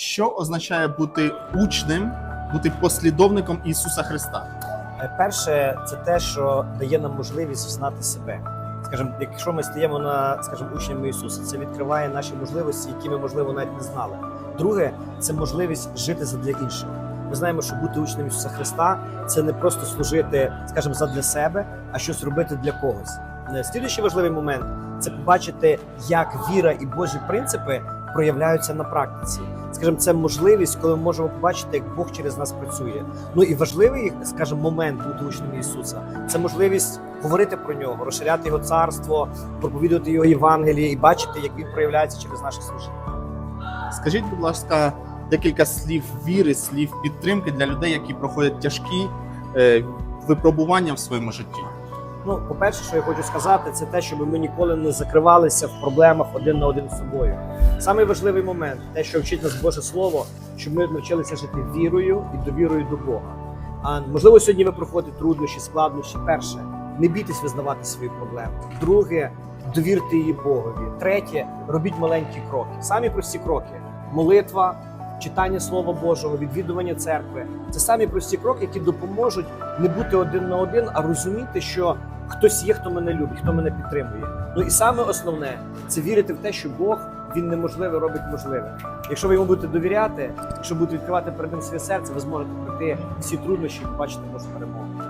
Що означає бути учнем, бути послідовником Ісуса Христа? Е, Перше, це те, що дає нам можливість знати себе. Скажімо, якщо ми стаємо на скажімо, учнями Ісуса, це відкриває наші можливості, які ми можливо навіть не знали. Друге, це можливість жити задля іншого. Ми знаємо, що бути учнем Ісуса Христа це не просто служити, скажімо, задля себе, а щось робити для когось. Е, Слідуючий важливий момент це побачити, як віра і Божі принципи проявляються на практиці. Скажімо, це можливість, коли ми можемо побачити, як Бог через нас працює. Ну і важливий, скажімо, момент бути учнем Ісуса це можливість говорити про нього, розширяти його царство, проповідувати його Євангеліє і бачити, як він проявляється через наше служіння. Скажіть, будь ласка, декілька слів віри, слів підтримки для людей, які проходять тяжкі е, випробування в своєму житті. Ну, по-перше, що я хочу сказати, це те, щоб ми ніколи не закривалися в проблемах один на один з собою. Самий важливий момент, те, що вчить нас Боже Слово, щоб ми навчилися жити вірою і довірою до Бога. А можливо, сьогодні ви проходите труднощі, складнощі. Перше, не бійтесь визнавати свої проблеми. Друге, довірте її Богові. Третє, робіть маленькі кроки. Самі прості кроки: молитва, читання Слова Божого, відвідування церкви. Це самі прості кроки, які допоможуть не бути один на один, а розуміти, що хтось є, хто мене любить, хто мене підтримує. Ну і саме основне це вірити в те, що Бог він неможливе робить можливе. Якщо ви йому будете довіряти, якщо будете відкривати перед ним своє серце, ви зможете пройти всі труднощі і побачити нашу перемогу.